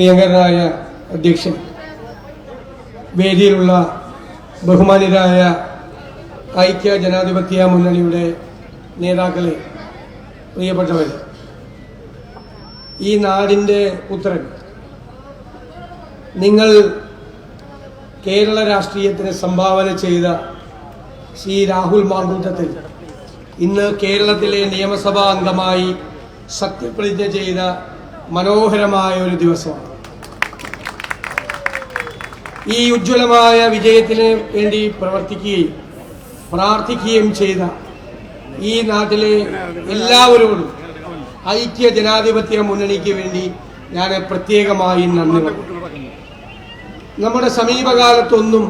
പ്രിയങ്കരനായ അധ്യക്ഷൻ വേദിയിലുള്ള ബഹുമാനിതരായ ഐക്യ ജനാധിപത്യ മുന്നണിയുടെ നേതാക്കളെ പ്രിയപ്പെട്ടവരെ ഈ നാടിന്റെ പുത്രൻ നിങ്ങൾ കേരള രാഷ്ട്രീയത്തിന് സംഭാവന ചെയ്ത ശ്രീ രാഹുൽ മാങ്കൂട്ടത്തിൽ ഇന്ന് കേരളത്തിലെ നിയമസഭാ അംഗമായി സത്യപ്രതിജ്ഞ ചെയ്ത മനോഹരമായ ഒരു ദിവസമാണ്. ഈ ഉജ്ജ്വലമായ വിജയത്തിന് വേണ്ടി പ്രവർത്തിക്കുകയും പ്രാർത്ഥിക്കുകയും ചെയ്ത ഈ നാട്ടിലെ എല്ലാവരോടും ഐക്യ ജനാധിപത്യ മുന്നണിക്ക് വേണ്ടി ഞാൻ പ്രത്യേകമായി നന്ദി നമ്മുടെ സമീപകാലത്തൊന്നും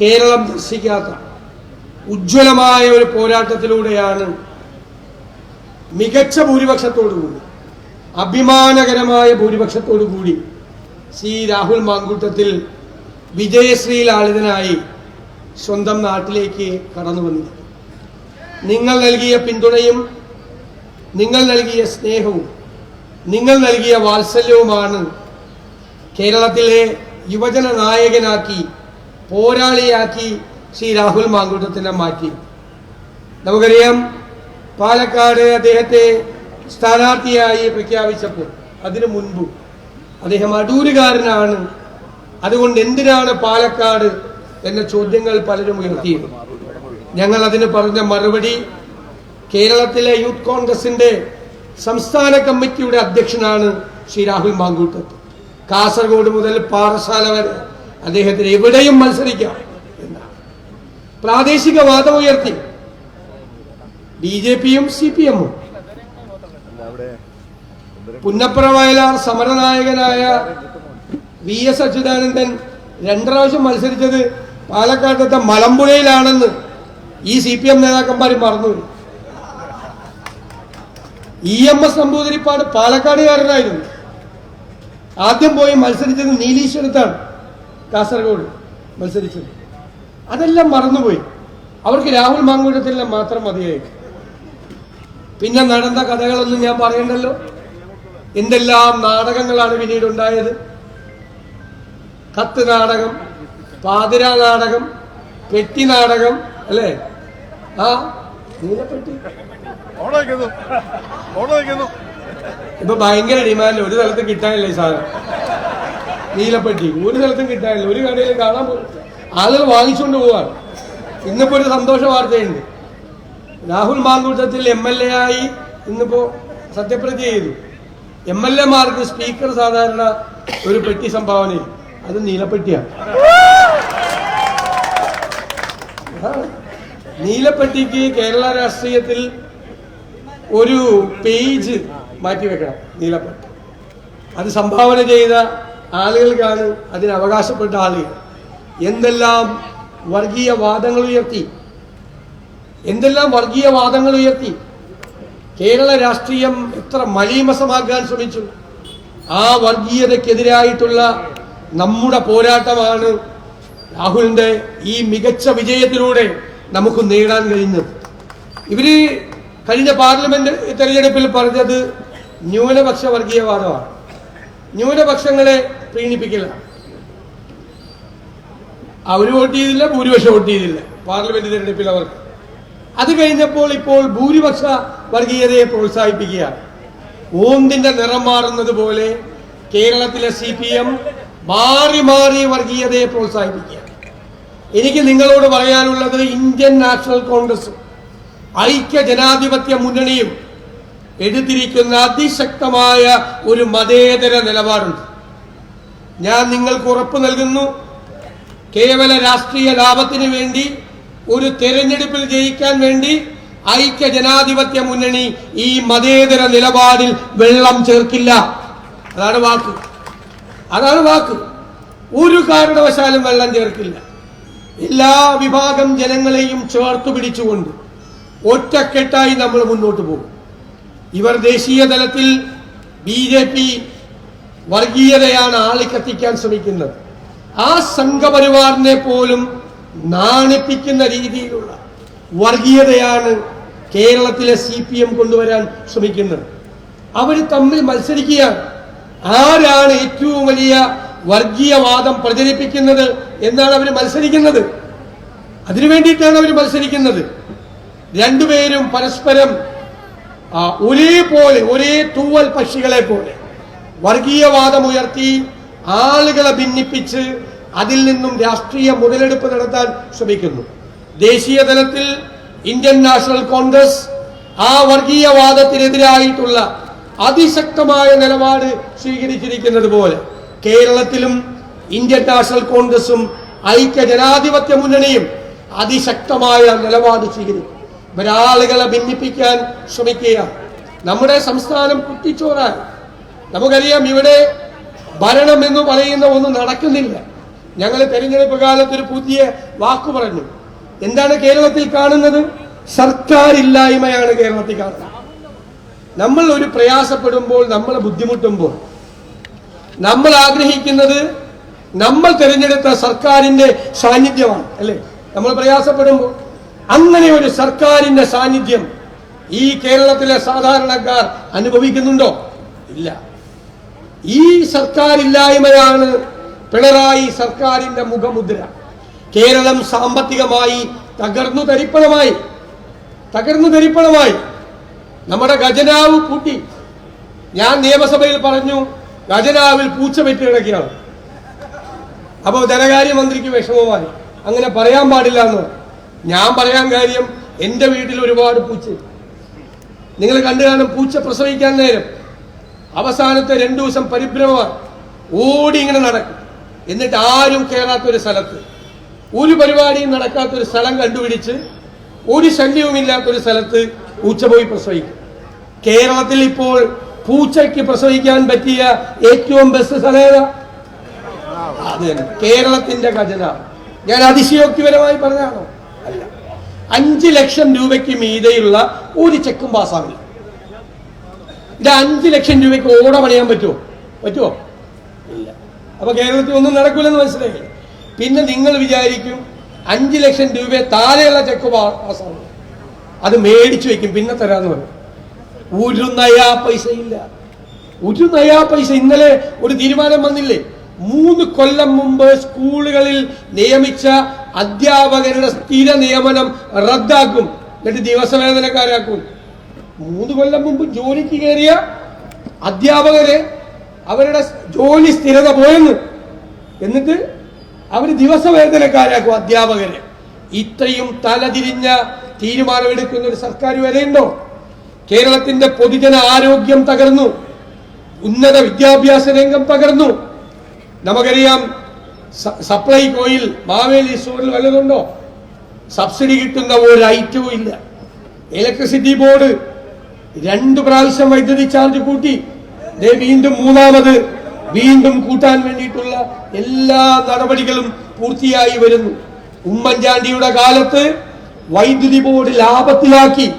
കേരളം ദർശിക്കാത്ത ഉജ്ജ്വലമായ ഒരു പോരാട്ടത്തിലൂടെയാണ് മികച്ച ഭൂരിപക്ഷത്തോടുകൂടി അഭിമാനകരമായ ഭൂരിപക്ഷത്തോടുകൂടി സി രാഹുൽ മാങ്കൂട്ടത്തിൽ വിജയശ്രീ ലാളിതനായി സ്വന്തം നാട്ടിലേക്ക് കടന്നു വന്നത്. നിങ്ങൾ നൽകിയ പിന്തുണയും നിങ്ങൾ നൽകിയ സ്നേഹവും നിങ്ങൾ നൽകിയ വാത്സല്യവുമാണ് കേരളത്തിലെ യുവജന നായകനാക്കി പോരാളിയാക്കി ശ്രീ രാഹുൽ മാങ്കൂട്ടത്തിനെ മാറ്റി നമുക്കറിയാം പാലക്കാട് അദ്ദേഹത്തെ സ്ഥാനാർത്ഥിയായി പ്രഖ്യാപിച്ചപ്പോൾ അതിനു മുൻപും അദ്ദേഹം അടൂരുകാരനാണ് അതുകൊണ്ട് എന്തിനാണ് പാലക്കാട് എന്ന ചോദ്യങ്ങൾ പലരും ഉയർത്തിയത് ഞങ്ങൾ അതിന് പറഞ്ഞ മറുപടി കേരളത്തിലെ യൂത്ത് കോൺഗ്രസിന്റെ സംസ്ഥാന കമ്മിറ്റിയുടെ അധ്യക്ഷനാണ് ശ്രീ രാഹുൽ മാങ്കൂട്ടത്ത്. കാസർഗോഡ് മുതൽ പാറശാല വരെ അദ്ദേഹത്തിന് എവിടെയും മത്സരിക്കാം എന്നാണ്. പ്രാദേശിക വാദം ഉയർത്തി. ബി ജെ പിയും സി പി എമ്മും. പുന്നപ്പുറ വയലാർ സമരനായകനായ വി എസ് അച്യുതാനന്ദൻ രണ്ടു പ്രാവശ്യം മത്സരിച്ചത് പാലക്കാട്ടത്തെ മലമ്പുഴയിലാണെന്ന് ഈ സി പി എം നേതാക്കന്മാർ മറന്നു. ഇ എം എസ് നമ്പൂതിരിപ്പാട് പാലക്കാടുകാരനായിരുന്നു. ആദ്യം പോയി മത്സരിച്ചത് നീലീശ്വരത്താണ്. കാസർഗോഡ് മത്സരിച്ചത്. അതെല്ലാം മറന്നുപോയി. അവർക്ക് രാഹുൽ മാങ്കൂട്ടത്തിലെ മാത്രം മതിയായി പിന്നെ നടന്ന കഥകളൊന്നും ഞാൻ പറയണ്ടല്ലോ. എന്തെല്ലാം നാടകങ്ങളാണ് പിന്നീട് ഉണ്ടായത് കത്ത് നാടകം പാതിര നാടകം പെട്ടി നാടകം അല്ലേ? ആ? നീലപ്പെട്ടി ഇപ്പൊ ഭയങ്കര ഡിമാൻഡ്. ഒരു സ്ഥലത്തും കിട്ടാനില്ല ഈ സാധനം. നീലപ്പെട്ടി. ഒരു സ്ഥലത്തും കിട്ടാനില്ല. ഒരു കടയിലും കാണാൻ പോകും ആളുകൾ വാങ്ങിച്ചുകൊണ്ട് പോവാണ്. ഇന്നിപ്പോ ഒരു സന്തോഷ വാർത്തയുണ്ട്. Rahul Mamkootathil M L A ആയി ഇന്നിപ്പോ സത്യപ്രതിജ്ഞ ചെയ്തു. എം എൽ എമാർക്ക് സ്പീക്കർ സാധാരണ ഒരു പെട്ടി സംഭാവന ചെയ്യും അത് നീലപ്പെട്ടിയാണ്. നീലപ്പെട്ടിക്ക് കേരള രാഷ്ട്രീയത്തിൽ ഒരു പേജ് മാറ്റിവെക്കണം നീലപ്പെട്ടി. അത് സംഭാവന ചെയ്ത ആളുകൾക്കാണ് അതിന് അവകാശപ്പെട്ട ആളുകൾ. എന്തെല്ലാം വർഗീയ വാദങ്ങൾ ഉയർത്തി? എന്തെല്ലാം വർഗീയ വാദങ്ങൾ ഉയർത്തി? കേരള രാഷ്ട്രീയം എത്ര മലീമസമാക്കാൻ ശ്രമിച്ചു? ആ വർഗീയതയ്ക്കെതിരായിട്ടുള്ള നമ്മുടെ പോരാട്ടമാണ് രാഹുലിന്റെ ഈ മികച്ച വിജയത്തിലൂടെ നമുക്ക് നേടാൻ കഴിഞ്ഞത് ഇവർ കഴിഞ്ഞ പാർലമെന്റ് തെരഞ്ഞെടുപ്പിൽ പറഞ്ഞത് ന്യൂനപക്ഷ വർഗീയവാദമാണ് ന്യൂനപക്ഷങ്ങളെ പ്രീണിപ്പിക്കില്ല അവർ വോട്ട് ചെയ്തില്ല ഭൂരിപക്ഷം വോട്ട് ചെയ്തില്ല പാർലമെന്റ് തെരഞ്ഞെടുപ്പിൽ അവർക്ക്. അത് കഴിഞ്ഞപ്പോൾ ഇപ്പോൾ ഭൂരിപക്ഷ വർഗീയതയെ പ്രോത്സാഹിപ്പിക്കുകയാണ്. ഓന്തിന്റെ നിറം മാറുന്നത് പോലെ കേരളത്തിലെ സി പി എം മാറി മാറി വർഗീയതയെ പ്രോത്സാഹിപ്പിക്കുക. എനിക്ക് നിങ്ങളോട് പറയാനുള്ളത് ഇന്ത്യൻ നാഷണൽ കോൺഗ്രസും ഐക്യ ജനാധിപത്യ മുന്നണിയും എടുത്തിരിക്കുന്ന അതിശക്തമായ ഒരു മതേതര നിലപാടുണ്ട്. ഞാൻ നിങ്ങൾക്ക് ഉറപ്പ് നൽകുന്നു കേവല രാഷ്ട്രീയ ലാഭത്തിന് വേണ്ടി ഒരു തെരഞ്ഞെടുപ്പിൽ ജയിക്കാൻ വേണ്ടി ഐക്യ ജനാധിപത്യ മുന്നണി ഈ മതേതര നിലപാടിൽ വെള്ളം ചേർക്കില്ല. അതാണ് വാക്ക്. അതാണ് വാക്ക്. ഒരു കാരണവശാലും വെള്ളം ചേർക്കില്ല. എല്ലാ വിഭാഗം ജനങ്ങളെയും ചേർത്തു പിടിച്ചുകൊണ്ട് ഒറ്റക്കെട്ടായി നമ്മൾ മുന്നോട്ട് പോകും. ഇവർ ദേശീയ തലത്തിൽ ബി ജെ പി വർഗീയതയാണ് ആളിക്കത്തിക്കാൻ ശ്രമിക്കുന്നത്. ആ സംഘപരിവാറിനെ പോലും നാണിപ്പിക്കുന്ന രീതിയിലുള്ള വർഗീയതയാണ് കേരളത്തിലെ സി പി എം കൊണ്ടുവരാൻ ശ്രമിക്കുന്നത്. അവർ തമ്മിൽ മത്സരിക്കുകയാണ്. ആരാണ് ഏറ്റവും വലിയ വർഗീയവാദം പ്രചരിപ്പിക്കുന്നത് എന്നാണ് അവർ മത്സരിക്കുന്നത്? അതിനു വേണ്ടിയിട്ടാണ് അവർ മത്സരിക്കുന്നത്. രണ്ടുപേരും പരസ്പരം ഒരേപോലെ ഒരേ തൂവൽ പക്ഷികളെ പോലെ വർഗീയവാദം ഉയർത്തി ആളുകളെ ഭിന്നിപ്പിച്ച് അതിൽ നിന്നും രാഷ്ട്രീയ മുതലെടുപ്പ് നടത്താൻ ശ്രമിക്കുന്നു. ദേശീയ തലത്തിൽ ഇന്ത്യൻ നാഷണൽ കോൺഗ്രസ് ആ വർഗീയവാദത്തിനെതിരായിട്ടുള്ള അതിശക്തമായ നിലപാട് സ്വീകരിച്ചിരിക്കുന്നത് പോലെ കേരളത്തിലും ഇന്ത്യൻ നാഷണൽ കോൺഗ്രസും ഐക്യ ജനാധിപത്യ മുന്നണിയും അതിശക്തമായ നിലപാട് സ്വീകരിക്കും. ഒരാളുകളെ ഭിന്നിപ്പിക്കാൻ ശ്രമിക്കുക നമ്മുടെ സംസ്ഥാനം കുട്ടിച്ചോറാൻ നമുക്കറിയാം ഇവിടെ ഭരണം എന്ന് പറയുന്ന ഒന്നും നടക്കുന്നില്ല. ഞങ്ങൾ തെരഞ്ഞെടുപ്പ് കാലത്ത് ഒരു പുതിയ വാക്ക് പറഞ്ഞു. എന്താണ് കേരളത്തിൽ കാണുന്നത്? സർക്കാരില്ലായ്മയാണ് കേരളത്തിൽ കാണുന്നത്. നമ്മൾ ഒരു പ്രയാസപ്പെടുമ്പോൾ നമ്മൾ ബുദ്ധിമുട്ടുമ്പോൾ നമ്മൾ ആഗ്രഹിക്കുന്നത് നമ്മൾ തിരഞ്ഞെടുത്ത സർക്കാരിന്റെ സാന്നിധ്യമാണ് അല്ലേ? നമ്മൾ പ്രയാസപ്പെടുമ്പോൾ. അങ്ങനെ ഒരു സർക്കാരിന്റെ സാന്നിധ്യം ഈ കേരളത്തിലെ സാധാരണക്കാർ അനുഭവിക്കുന്നുണ്ടോ? ഇല്ല. ഈ സർക്കാരില്ലായ്മയാണ് പിണറായി സർക്കാരിന്റെ മുഖമുദ്ര. കേരളം സാമ്പത്തികമായി തകർന്നു തരിപ്പണമായി. തകർന്നു തരിപ്പണമായി. നമ്മുടെ ഖജനാവ് കൂട്ടി ഞാൻ നിയമസഭയിൽ പറഞ്ഞു ഖജനാവിൽ പൂച്ച വെറ്റ് കിടക്കുകയാണ്. അപ്പോൾ ധനകാര്യമന്ത്രിക്ക് വിഷമമായി. അങ്ങനെ പറയാൻ പാടില്ല എന്ന്. ഞാൻ പറയാൻ കാര്യം എന്റെ വീട്ടിൽ ഒരുപാട് പൂച്ച. നിങ്ങൾ കണ്ടു കാണും പൂച്ച പ്രസവിക്കാൻ നേരം. അവസാനത്തെ രണ്ടു ദിവസം പരിഭ്രമമാണ്. ഓടി ഇങ്ങനെ നടക്കും. എന്നിട്ട് ആരും കയറാത്തൊരു സ്ഥലത്ത്. ഒരു പരിപാടിയും നടക്കാത്തൊരു സ്ഥലം കണ്ടുപിടിച്ച് ഒരു ശല്യവുമില്ലാത്തൊരു സ്ഥലത്ത് പൂച്ച പോയി പ്രസവിക്കും. കേരളത്തിൽ ഇപ്പോൾ പൂച്ചയ്ക്ക് പ്രസവിക്കാൻ പറ്റിയ ഏറ്റവും ബെസ്റ്റ് സ്ഥലം? അത് തന്നെ. കേരളത്തിന്റെ ഖജന. ഞാൻ അതിശയോക്തിപരമായി പറഞ്ഞാണോ അല്ല. അഞ്ച് ലക്ഷം രൂപയ്ക്ക് മീതെയുള്ള ഒരു ചെക്കും പാസ്സാവില്ല. ഇത് അഞ്ച് ലക്ഷം രൂപയ്ക്ക് ഓട പണിയാൻ പറ്റുമോ? പറ്റുമോ? ഇല്ല. അപ്പൊ കേരളത്തിൽ ഒന്നും നടക്കില്ലെന്ന് മനസ്സിലായി പിന്നെ നിങ്ങൾ വിചാരിക്കും അഞ്ച് ലക്ഷം രൂപ താഴെയുള്ള ചെക്ക് പാസ്സാവും അത് മേടിച്ചു വെക്കും പിന്നെ തരാന്ന് പറഞ്ഞു ഒരു നയാ പൈസ ഇല്ല. ഒരു നയാ പൈസ. ഇന്നലെ ഒരു തീരുമാനം വന്നില്ലേ? മൂന്ന് കൊല്ലം മുമ്പ് സ്കൂളുകളിൽ നിയമിച്ച അധ്യാപകരുടെ സ്ഥിര നിയമനം റദ്ദാക്കും. എന്നിട്ട് ദിവസവേതനക്കാരാക്കും. മൂന്ന് കൊല്ലം മുമ്പ് ജോലിക്ക് കയറിയ അധ്യാപകരെ അവരുടെ ജോലി സ്ഥിരത പോയെന്ന്. എന്നിട്ട് അവർ ദിവസവേതനക്കാരാക്കും അധ്യാപകരെ. ഇത്രയും തലതിരിഞ്ഞ തീരുമാനമെടുക്കുന്ന ഒരു സർക്കാർ വരെയുണ്ടോ കേരളത്തിന്റെ പൊതുജന ആരോഗ്യം തകർന്നു. ഉന്നത വിദ്യാഭ്യാസ രംഗം തകർന്നു. നമുക്കറിയാം സപ്ലൈ സപ്ലൈകോയിൽ മാവേലി സ്റ്റോറിൽ വല്ലതുണ്ടോ? സബ്സിഡി കിട്ടുന്ന ഒരു ഐറ്റവും ഇല്ല. ഇലക്ട്രിസിറ്റി ബോർഡ് രണ്ട് പ്രാവശ്യം വൈദ്യുതി ചാർജ് കൂട്ടി. വീണ്ടും മൂന്നാമത് വീണ്ടും കൂട്ടാൻ വേണ്ടിയിട്ടുള്ള എല്ലാ നടപടികളും പൂർത്തിയായി വരുന്നു. ഉമ്മൻചാണ്ടിയുടെ കാലത്ത് വൈദ്യുതി ബോർഡ് ലാഭത്തിലാക്കി.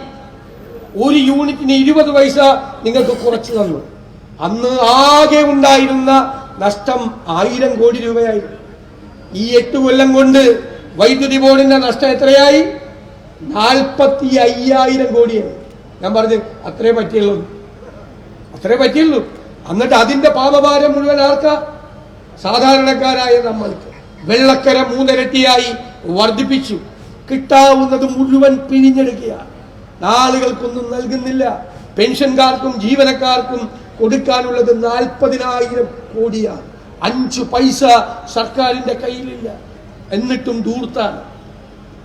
ഒരു യൂണിറ്റിന് ഇരുപത് പൈസ നിങ്ങൾക്ക് കുറച്ചു തന്നു. അന്ന് ആകെ ഉണ്ടായിരുന്ന നഷ്ടം ആയിരം കോടി രൂപയായിരുന്നു. ഈ എട്ട് കൊല്ലം കൊണ്ട് വൈദ്യുതി ബോർഡിന്റെ നഷ്ടം എത്രയായി? നാൽപ്പത്തി അയ്യായിരം കോടിയായി ഞാൻ പറഞ്ഞു അത്രേ പറ്റിയുള്ളൂ. അത്രേ പറ്റിയുള്ളൂ. എന്നിട്ട് അതിന്റെ പാപഭാരം മുഴുവൻ ആർക്കാ? സാധാരണക്കാരായ നമ്മൾക്ക്. വെള്ളക്കര മൂന്നിരട്ടിയായി വർദ്ധിപ്പിച്ചു. കിട്ടാവുന്നത് മുഴുവൻ പിഴിഞ്ഞെടുക്കുകയാണ് ആളുകൾക്കൊന്നും നൽകുന്നില്ല. പെൻഷൻകാർക്കും ജീവനക്കാർക്കും കൊടുക്കാനുള്ളത് നാൽപ്പതിനായിരം കോടിയാണ്. അഞ്ചു പൈസ സർക്കാരിന്റെ കയ്യിലില്ല. എന്നിട്ടും ദൂർത്താണ്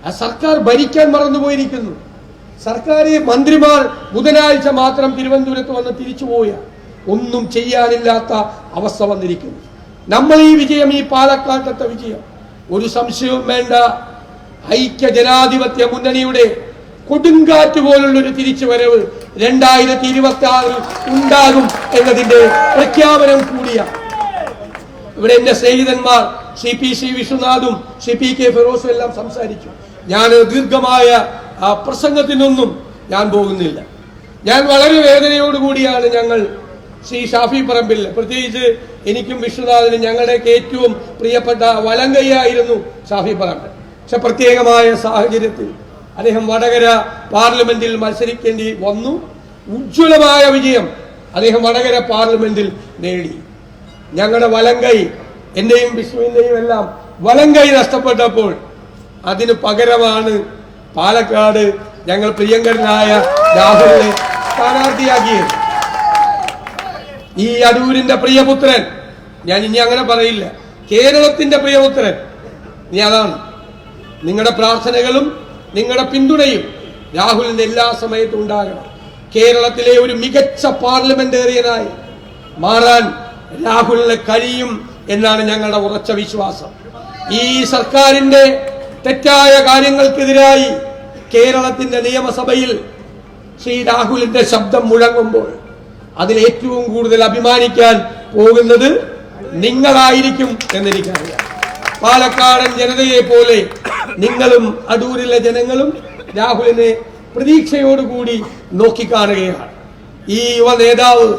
ആ സർക്കാർ ഭരിക്കാൻ മറന്നുപോയിരിക്കുന്നു. സർക്കാർ മന്ത്രിമാർ ബുധനാഴ്ച മാത്രം തിരുവനന്തപുരത്ത് വന്ന് തിരിച്ചു പോയ ഒന്നും ചെയ്യാനില്ലാത്ത അവസ്ഥ വന്നിരിക്കുന്നു. നമ്മൾ ഈ വിജയം ഈ പാലക്കാട്ടത്തെ വിജയം. ഒരു സംശയവും വേണ്ട. ഐക്യ ജനാധിപത്യ മുന്നണിയുടെ കൊടുങ്കാറ്റ് പോലുള്ള ഒരു തിരിച്ചുവരവ് രണ്ടായിരത്തി ഇരുപത്തി ആറിൽ ഉണ്ടാകും എന്നതിന്റെ പ്രഖ്യാപനം കൂടിയാണ് ഇവിടെ എന്റെ സ്നേഹിതന്മാർ സി പി സി വിശ്വനാഥും സി പി കെ ഫിറോസും എല്ലാം സംസാരിച്ചു. ഞാൻ ദീർഘമായ ആ പ്രസംഗത്തിനൊന്നും ഞാൻ പോകുന്നില്ല. ഞാൻ വളരെ വേദനയോടുകൂടിയാണ് ഞങ്ങൾ ശ്രീ ഷാഫി പറമ്പിൽ. പ്രത്യേകിച്ച് എനിക്കും വിശ്വനാഥിനും ഞങ്ങളുടെയൊക്കെ ഏറ്റവും പ്രിയപ്പെട്ട വലങ്കയ്യായിരുന്നു ഷാഫി പറമ്പിൽ പക്ഷെ പ്രത്യേകമായ സാഹചര്യത്തിൽ അദ്ദേഹം വടകര പാർലമെന്റിൽ മത്സരിക്കേണ്ടി വന്നു. ഉജ്ജ്വലമായ വിജയം അദ്ദേഹം വടകര പാർലമെന്റിൽ നേടി. ഞങ്ങളുടെ വലങ്കൈ എന്റെയും വിഷ്ണുവിന്റെയും എല്ലാം വലങ്കൈ നഷ്ടപ്പെട്ടപ്പോൾ അതിന് പകരമാണ് പാലക്കാട് ഞങ്ങൾ പ്രിയങ്കരനായ രാഹുലിനെ സ്ഥാനാർത്ഥിയാക്കിയത്. ഈ അടൂരിന്റെ പ്രിയപുത്രൻ ഞാൻ ഇനി അങ്ങനെ പറയില്ല കേരളത്തിന്റെ പ്രിയപുത്രൻ നീ അതാണ്. നിങ്ങളുടെ പ്രാർത്ഥനകളും നിങ്ങളുടെ പിന്തുണയും രാഹുലിന് എല്ലാ സമയത്തും ഉണ്ടാകണം. കേരളത്തിലെ ഒരു മികച്ച പാർലമെന്റേറിയനായി മാറാൻ രാഹുലിന് കഴിയും എന്നാണ് ഞങ്ങളുടെ ഉറച്ച വിശ്വാസം. ഈ സർക്കാരിന്റെ തെറ്റായ കാര്യങ്ങൾക്കെതിരായി കേരളത്തിന്റെ നിയമസഭയിൽ ശ്രീ രാഹുലിന്റെ ശബ്ദം മുഴങ്ങുമ്പോൾ അതിൽ ഏറ്റവും കൂടുതൽ അഭിമാനിക്കാൻ പോകുന്നത് നിങ്ങളായിരിക്കും എന്നെനിക്കറിയാം പാലക്കാടൻ ജനതയെ പോലെ നിങ്ങളും അടൂരിലെ ജനങ്ങളും രാഹുലിനെ പ്രതീക്ഷയോടുകൂടി നോക്കിക്കാണുകയാണ്. ഈ യുവ നേതാവ്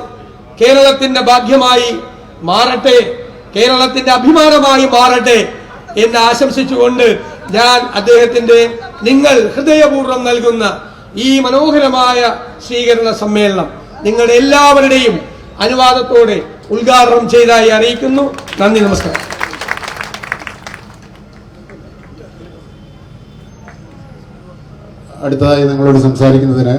കേരളത്തിന്റെ ഭാഗ്യമായി മാറട്ടെ കേരളത്തിന്റെ അഭിമാനമായി മാറട്ടെ എന്ന് ആശംസിച്ചുകൊണ്ട് ഞാൻ അദ്ദേഹത്തിന്റെ നിങ്ങൾ ഹൃദയപൂർവം നൽകുന്ന ഈ മനോഹരമായ സ്വീകരണ സമ്മേളനം നിങ്ങളുടെ എല്ലാവരുടെയും അനുവാദത്തോടെ ഉദ്ഘാടനം ചെയ്തതായി അറിയിക്കുന്നു. നന്ദി നമസ്കാരം. അടുത്തതായി നിങ്ങളോട് സംസാരിക്കുന്നതിന്